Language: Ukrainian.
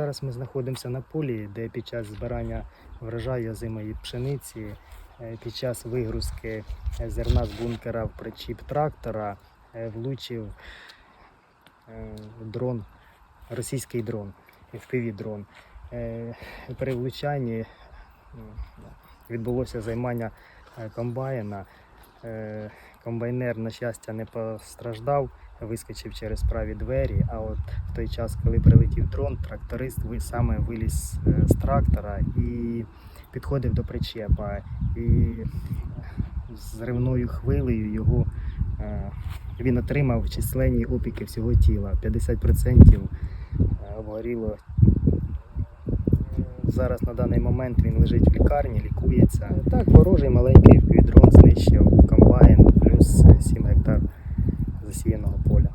Зараз ми знаходимося на полі, де під час збирання врожаю озимої пшениці, е, під час вигрузки е, зерна з бункера в причіп трактора е, влучив дрон, російський дрон, fpv дрон. При влучанні відбулося займання комбайна. Е, Комбайнер, на щастя, не постраждав, вискочив через праві двері. А от в той час, коли прилетів дрон, тракторист саме виліз е, з трактора і підходив до причепа. І з ривною хвилею його е, він отримав численні опіки всього тіла. 50% обгоріло. Зараз на даний момент він лежить в лікарні, лікується. Так, ворожий маленький дрон гектар засіяного поля.